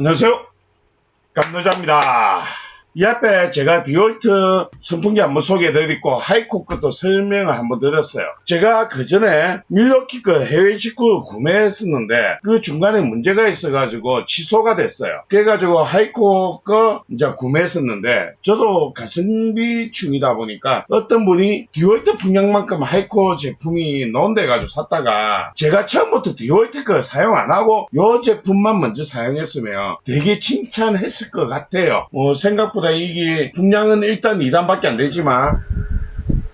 안녕하세요. 감노자입니다. 이 앞에 제가 디올트 선풍기 한번 소개해드리고 하이콕 것도 설명을 한번 드렸어요. 제가 그 전에 밀워키 거 해외 직구 구매했었는데 그 중간에 문제가 있어가지고 취소가 됐어요. 그래가지고 하이콕 거 이제 구매했었는데 저도 가성비 중이다 보니까 어떤 분이 디올트 풍량만큼 하이코 제품이 나온대가지고 샀다가 제가 처음부터 디올트 거 사용 안 하고 요 제품만 먼저 사용했으면 되게 칭찬했을 것 같아요. 어, 생각보다 이게 풍량은 일단 2단밖에 안 되지만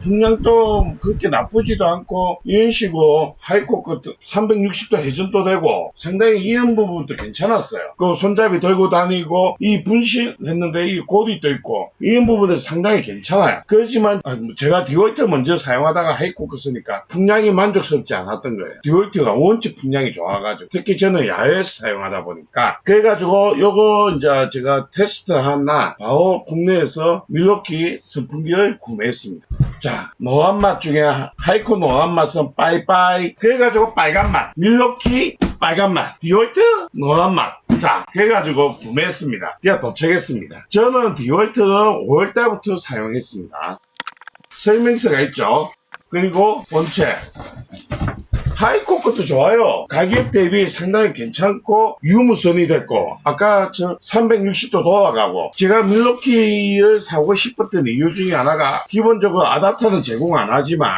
풍량도 그렇게 나쁘지도 않고 이런 식으로 하이코 것도 360도 회전도 되고 상당히 이런 부분도 괜찮았어요. 그 손잡이 들고 다니고 이 분실했는데 이 고리도 있고 이런 부분은 상당히 괜찮아요. 그렇지만 아, 뭐 제가 디올트 먼저 사용하다가 하이코 거 쓰니까 풍량이 만족스럽지 않았던 거예요. 디올트가 원칙 풍량이 좋아가지고 특히 저는 야외에서 사용하다 보니까 그래가지고 요거 이제 제가 테스트 하나 바로 국내에서 밀워키 선풍기를 구매했습니다. 자, 노란 맛 중에 하이코 노란 맛은 빠이빠이. 그래가지고 빨간 맛. 밀워키 빨간 맛. 디올트 노란 맛. 자, 그래가지고 구매했습니다. 그냥 도착했습니다. 저는 디올트를 5월달부터 사용했습니다. 설명서가 있죠. 그리고 본체. 하이코 것도 좋아요. 가격 대비 상당히 괜찮고 유무선이 됐고 아까 저 360도 돌아가고 제가 밀워키를 사고 싶었던 이유 중에 하나가 기본적으로 아답터는 제공 안 하지만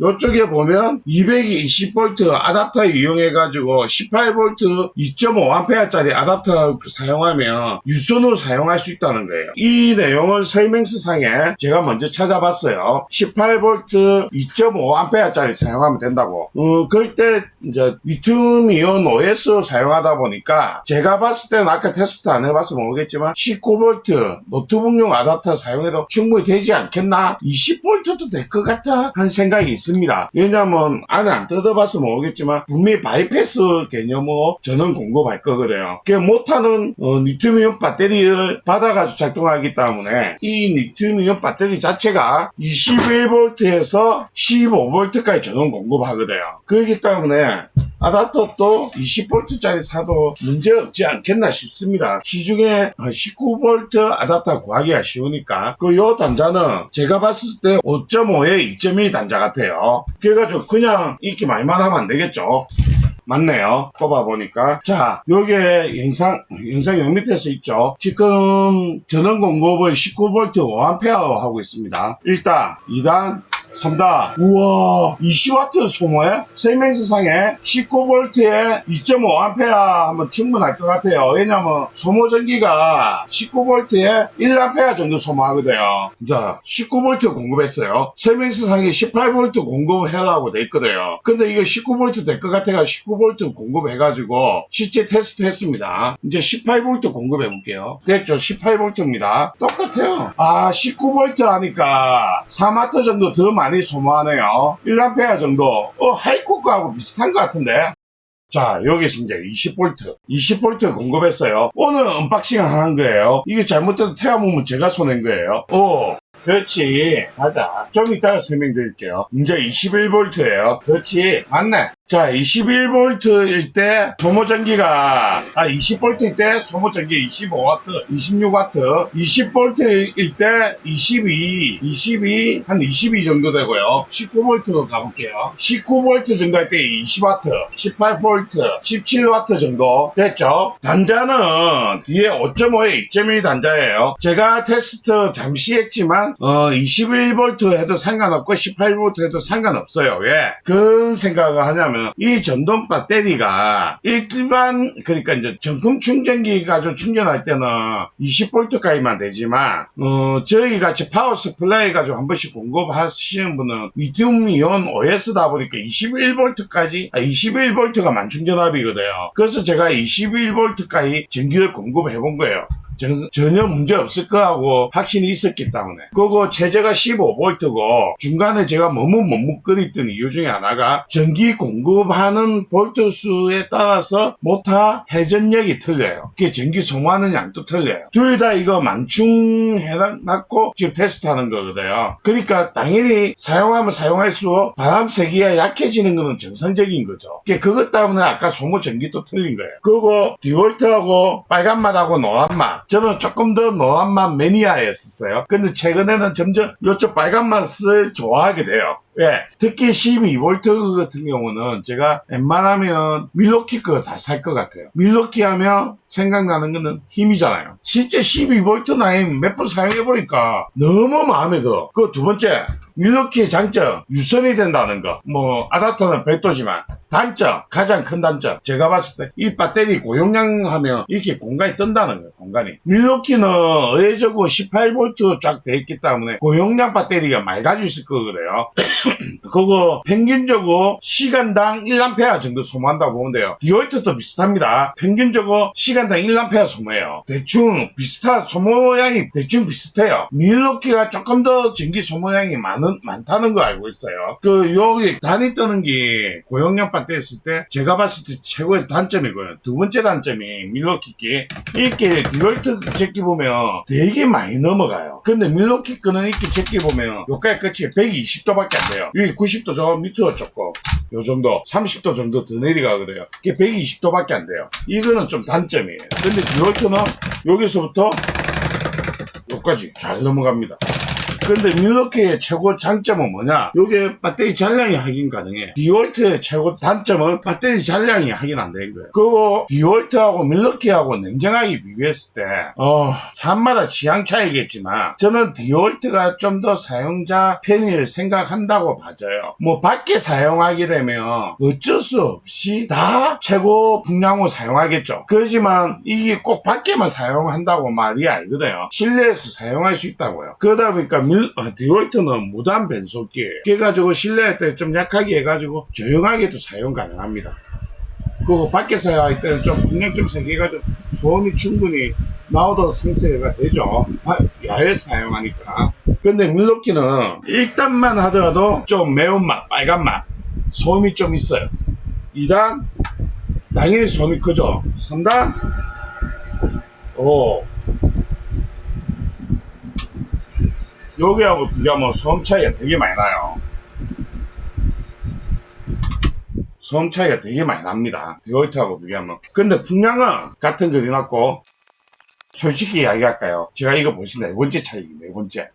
이쪽에 보면 220V 아답터 이용해가지고 18V 2.5A짜리 아답터 사용하면 유선으로 사용할 수 있다는 거예요. 이 내용은 설명서 상에 제가 먼저 찾아봤어요. 18V 2.5A짜리 사용하면 된다고. 어, 그때 이제 리튬 이온 OS 사용하다 보니까 제가 봤을 때는 아까 테스트 안 해봐서 모르겠지만 19V 노트북용 아답터 사용해도 충분히 되지 않겠나? 20V도 될 것 같아? 한 생각이 있습니다. 왜냐면 안에 안 뜯어봐서 모르겠지만 분명히 바이패스 개념으로 저는 공급할 거거든요. 그 못하는 어, 리튬이온 배터리를 받아가지고 작동하기 때문에 이 리튬이온 배터리 자체가 21V에서 15V까지 저는 공급하거든요. 그렇기 때문에 아답터도 20V짜리 사도 문제 없지 않겠나 싶습니다. 시중에 19V 아답터 구하기가 쉬우니까 그 요 단자는 제가 봤을 때 5.5에 2.1 단자 같아요. 그래가지고 그냥 이렇게 말만 하면 안 되겠죠. 맞네요. 꼽아보니까. 자, 요게 영상, 영상 요 밑에서 있죠. 지금 전원 공급을 19V 5A 하고 있습니다. 1단, 2단, 3단. 우와, 20W 소모에? 설명서상에 19V에 2.5A 하면 충분할 것 같아요. 왜냐면 소모 전기가 19V에 1A 정도 소모하거든요. 자, 19V 공급했어요. 설명서상에 18V 공급해라고 돼 있거든요. 근데 이거 19V 될 것 같아가 19V 공급해가지고 실제 테스트 했습니다. 이제 18V 공급해 볼게요. 됐죠? 18V입니다. 똑같아요. 아, 19V 하니까 4마트 정도 더 많이 소모하네요. 1A 정도. 어, 하이코크하고 비슷한 것 같은데. 자, 여기서 이제 20V, 20V 공급했어요. 오늘 언박싱 한 거예요. 이게 잘못돼도 태워보면 제가 손해인 거예요. 오, 그렇지. 맞아. 좀 이따가 설명드릴게요. 이제 21V예요. 그렇지. 맞네. 자, 21V일 때 소모전기가, 아, 20V일 때 소모전기 25W, 26W, 20V일 때 22, 22, 한 22 정도 되고요. 19V로 가볼게요. 19V 정도 할 때 20W, 18V, 17W 정도 됐죠? 단자는 뒤에 5.5에 2.1 단자예요. 제가 테스트 잠시 했지만, 어, 21V 해도 상관없고 18V 해도 상관없어요. 왜? 그런 생각을 하냐면, 이 전동 배터리가 일반, 그러니까 이제 정품 충전기 가지고 충전할 때는 20V까지만 되지만, 어, 저희 같이 파워 스플라이 가지고 한 번씩 공급하시는 분은 리튬 이온 OS다 보니까 21V까지, 아, 21V가 만충전압이거든요. 그래서 제가 21V까지 전기를 공급해 본 거예요. 전, 전혀 문제 없을 거하고 확신이 있었기 때문에 그거 최저가 15V고 중간에 제가 머뭇 머뭇거렸던 이유 중에 하나가 전기 공급하는 볼트 수에 따라서 모타 회전력이 틀려요. 그게 전기 소모하는 양도 틀려요. 둘 다 이거 만충 해놨고 지금 테스트하는 거거든요. 그러니까 당연히 사용하면 사용할수록 바람 세기가 약해지는 거는 정상적인 거죠. 그것 때문에 아까 소모 전기도 틀린 거예요. 그리고 디월트하고 빨간 맛하고 노란 맛 저는 조금 더 노란맛 매니아였었어요. 근데 최근에는 점점 이쪽 빨간맛을 좋아하게 돼요. 예, 특히 12V 같은 경우는 제가 웬만하면 밀로키 거 다 살 것 같아요. 밀로키 하면 생각나는 거는 힘이잖아요. 실제 12V 라인 몇번 사용해보니까 너무 마음에 들어. 그 두 번째, 밀로키의 장점, 유선이 된다는 거. 뭐, 아답터는 별도지만, 단점, 가장 큰 단점. 제가 봤을 때, 이 배터리 고용량 하면 이렇게 공간이 뜬다는 거예요, 공간이. 밀로키는 의외적으로 18V 쫙 돼 있기 때문에 고용량 배터리가 많이 가지고 있을 거거든요. 그거 평균적으로 시간당 1A 정도 소모한다고 보면 돼요. 디오이트도 비슷합니다. 평균적으로 시간당 1A 소모해요. 대충 비슷한 소모량이 대충 비슷해요. 밀로키가 조금 더 전기 소모량이 많은 많다는 거 알고 있어요. 그 여기 단위 뜨는 게 고용량 배터리 했을 때 제가 봤을 때 최고의 단점이고요. 두 번째 단점이 밀로키기 이렇게 디오이트 제끼 보면 되게 많이 넘어가요. 근데 밀로키 거는 이렇게 제끼 보면 여기까지 끝이 120도밖에 안 돼요. 여기 90도 저 밑으로 좁고 요 정도 30도 정도 더 내려가거든요. 그게 120도밖에 안 돼요. 이거는 좀 단점이에요. 근데 디올트는 여기서부터 여기까지 잘 넘어갑니다. 근데 밀로키의 최고 장점은 뭐냐? 요게 배터리 잔량이 확인 가능해. 디올트의 최고 단점은 배터리 잔량이 확인 안 되는 거예요. 그리고 디올트하고 밀로키하고 냉정하게 비교했을 때, 어, 사람마다 취향 차이겠지만, 저는 디올트가 좀 더 사용자 편의를 생각한다고 봐져요. 뭐, 밖에 사용하게 되면 어쩔 수 없이 다 최고 풍량으로 사용하겠죠. 그렇지만 이게 꼭 밖에만 사용한다고 말이 아니거든요. 실내에서 사용할 수 있다고요. 그러다 보니까 밀, 아, 디올트는 무단 변속기예요. 그래가지고 실내할 때좀 약하게 해가지고 조용하게도 사용 가능합니다. 그리고 밖에 사용할 때는 좀 풍량 좀 세게 해가지고 소음이 충분히 나오도 상세가 되죠. 바- 야외에서 사용하니까. 근데 밀로키는 1단만 하더라도 좀 매운맛, 빨간맛, 소음이 좀 있어요. 2단, 당연히 소음이 크죠. 3단, 오. 여기하고 비교하면 소음 차이가 되게 많이 나요. 소음 차이가 되게 많이 납니다. 디올트하고 비교하면. 근데 풍량은 같은 거리 났고, 솔직히 이야기할까요? 제가 이거 보신 네 번째 차이, 네 번째.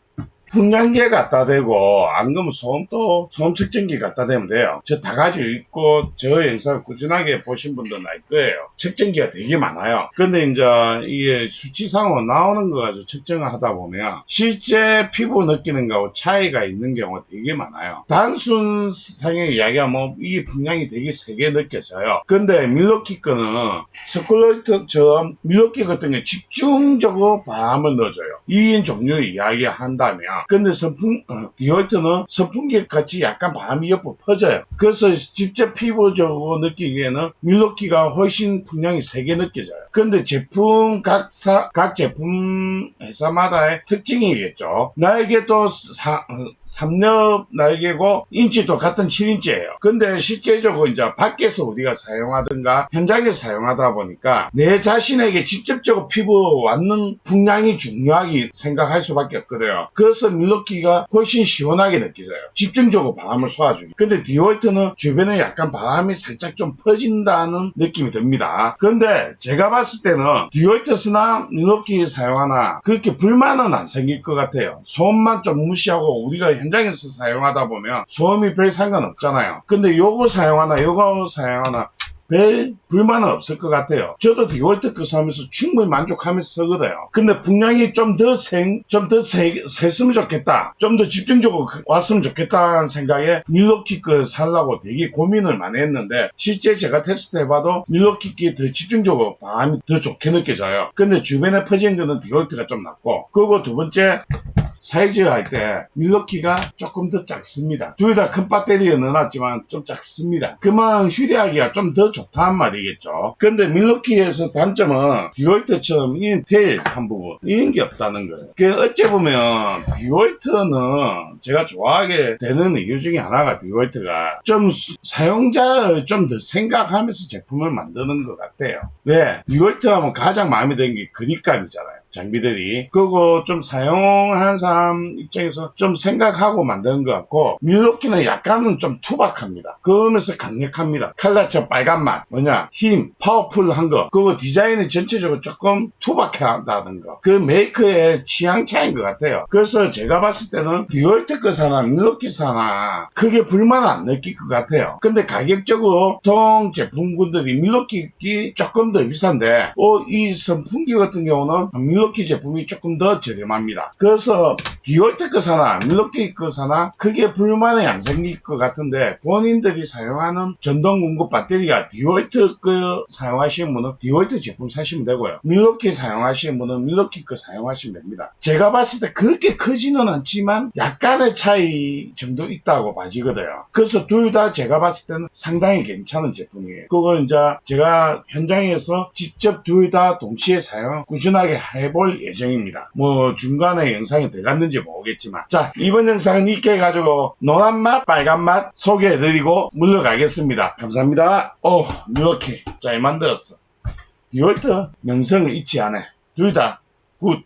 풍량계 갖다 대고, 안 그러면 소음도, 소음 측정기 갖다 대면 돼요. 저 다 가지고 있고, 저 영상 꾸준하게 보신 분들은 알 거예요. 측정기가 되게 많아요. 근데 이제 이게 수치상으로 나오는 거 가지고 측정을 하다 보면, 실제 피부 느끼는 거하고 차이가 있는 경우가 되게 많아요. 단순 상의 이야기하면 뭐, 이 풍량이 되게 세게 느껴져요. 근데 밀로키 거는, 스쿨러트처럼 밀로키 같은 게 집중적으로 바람을 넣어줘요. 2인 종류 이야기 한다면. 근데 선풍, 어, 디올트는 선풍기 같이 약간 바람이 옆으로 퍼져요. 그래서 직접 피부적으로 느끼기에는 밀로키가 훨씬 풍량이 세게 느껴져요. 근데 제품 각 사, 각 제품 회사마다의 특징이겠죠. 날개도 사, 어, 3엽 날개고 인치도 같은 7인치예요. 근데 실제적으로 이제 밖에서 우리가 사용하든가 현장에서 사용하다 보니까 내 자신에게 직접적으로 피부 왔는 풍량이 중요하게 생각할 수밖에 없거든요. 그래서 밀로키가 훨씬 시원하게 느껴져요. 집중적으로 바람을 쏘아주기. 근데 디월트는 주변에 약간 바람이 살짝 좀 퍼진다는 느낌이 듭니다. 근데 제가 봤을 때는 디월트 스나 밀로키 사용하나 그렇게 불만은 안 생길 것 같아요. 소음만 좀 무시하고 우리가 현장에서 사용하다 보면 소음이 별 상관없잖아요. 근데 요거 사용하나 요거 사용하나 별 불만은 없을 것 같아요. 저도 거 사면서 충분히 만족하면서 쓰거든요. 근데 분량이 좀 더 생, 좀 더 셌으면 좋겠다. 좀 더 집중적으로 왔으면 좋겠다는 생각에 밀로키 거 살라고 되게 고민을 많이 했는데 실제 제가 테스트 해봐도 밀로키 거더 집중적으로 바람이 더 좋게 느껴져요. 근데 주변에 퍼진 거는 디월트가 좀 낫고 그리고 두 번째 사이즈 할 때 밀러키가 조금 더 작습니다. 둘 다 큰 배터리에 넣어놨지만 좀 작습니다. 그만 휴대하기가 좀 더 좋다는 말이 겠죠. 근데 밀러키에서 단점은 디월트처럼 인텔 한 부분 이런 게 없다는 거예요. 그 어찌 보면 디월트는 제가 좋아하게 되는 이유 중에 하나가 디월트가 좀 수- 사용자를 좀 더 생각하면서 제품을 만드는 것 같아요. 왜? 디월트 하면 가장 마음에 드는 게 그립감이잖아요. 장비들이. 그거 좀 사용한 사람 입장에서 좀 생각하고 만드는 것 같고, 밀로키는 약간은 좀 투박합니다. 그러면서 강력합니다. 칼라처 빨간 맛, 뭐냐, 힘, 파워풀한 거. 그거 디자인이 전체적으로 조금 투박하다는 거. 그 메이커의 취향 차이인 것 같아요. 그래서 제가 봤을 때는 거 사나 밀로키 사나 크게 불만 안 느낄 것 같아요. 근데 가격적으로 보통 제품군들이 밀로키 조금 더 비싼데, 어, 이 선풍기 같은 경우는 밀 로키 제품이 조금 더 저렴합니다. 그래서 거 사나 밀로키 거 사나 크게 불만이 안 생길 것 같은데 본인들이 사용하는 전동 공급 배터리가 거 사용하시는 분은 디월트 제품 사시면 되고요. 밀로키 사용하시는 분은 밀로키 거 사용하시면 됩니다. 제가 봤을 때 그렇게 크지는 않지만 약간의 차이 정도 있다고 봐지거든요. 그래서 둘 다 제가 봤을 때는 상당히 괜찮은 제품이에요. 그거 이제 제가 현장에서 직접 둘 다 동시에 사용 꾸준하게 해볼 예정입니다. 뭐 중간에 영상이 들어갔는지 모르겠지만 자 이번 영상은 이렇게 해가지고 노란 맛 빨간 맛 소개해드리고 물러가겠습니다. 감사합니다. 오 이렇게 잘 만들었어. 디월트 명성을 잊지 않아. 둘 다 굿.